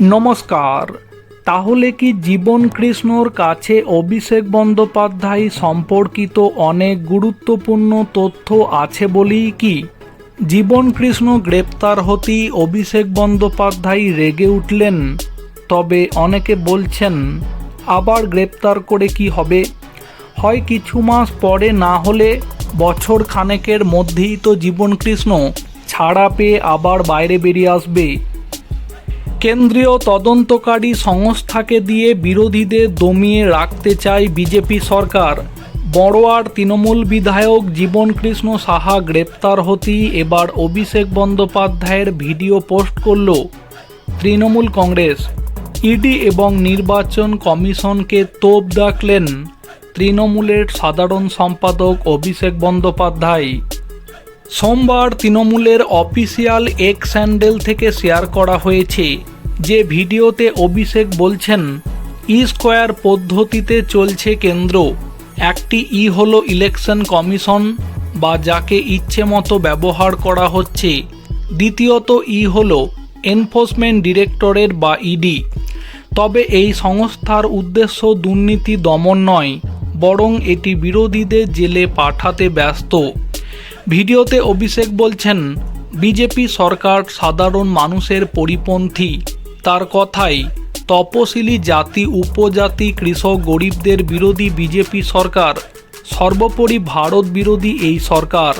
নমস্কার। তাহলে কি জীবন কৃষ্ণর কাছে অভিষেক বন্দ্যোপাধ্যায় সম্পর্কিত অনেক গুরুত্বপূর্ণ তথ্য আছে বলেই কি? জীবন কৃষ্ণ গ্রেপ্তার হতেই অভিষেক বন্দ্যোপাধ্যায় রেগে উঠলেন। তবে অনেকে বলছেন, আবার গ্রেপ্তার করে কি হবে? হয় কিছু মাস পরে না হলে বছর খানেকের মধ্যেই তো জীবন কৃষ্ণ ছাড়া পেয়ে আবার বাইরে বেরিয়ে আসবে। কেন্দ্রীয় তদন্তকারী সংস্থাকে দিয়ে বিরোধীদের দমিয়ে রাখতে চায় বিজেপি সরকার। বড়োয়ার তৃণমূল বিধায়ক জীবন কৃষ্ণ সাহা গ্রেপ্তার হতেই এবার অভিষেক বন্দ্যোপাধ্যায়ের ভিডিও পোস্ট করল তৃণমূল কংগ্রেস। ইডি এবং নির্বাচন কমিশনকে তোপ ডাকলেন তৃণমূলের সাধারণ সম্পাদক অভিষেক বন্দ্যোপাধ্যায়। সোমবার তৃণমূলের অফিসিয়াল এক্স স্যান্ডেল থেকে শেয়ার করা হয়েছে। যে ভিডিওতে অভিষেক বলছেন ই স্কোয়ার পদ্ধতিতে চলছে কেন্দ্র। একটি ই হলো ইলেকশন কমিশন বা যাকে ইচ্ছে মতো ব্যবহার করা হচ্ছে। দ্বিতীয়ত ই হলো এনফোর্সমেন্ট ডিরেক্টরেট বা ইডি তবে এই সংস্থার উদ্দেশ্য দুর্নীতি দমন নয়, বরং এটি বিরোধীদের জেলে পাঠাতে ব্যস্ত। ভিডিওতে অভিষেক বলছেন, বিজেপি সরকার সাধারণ মানুষের পরিপন্থী। তার কথাই, তপশিলি জাতি, উপজাতি, কৃষক, গরিবদের বিরোধী বিজেপি সরকার, সর্বোপরি ভারত বিরোধী এই সরকার।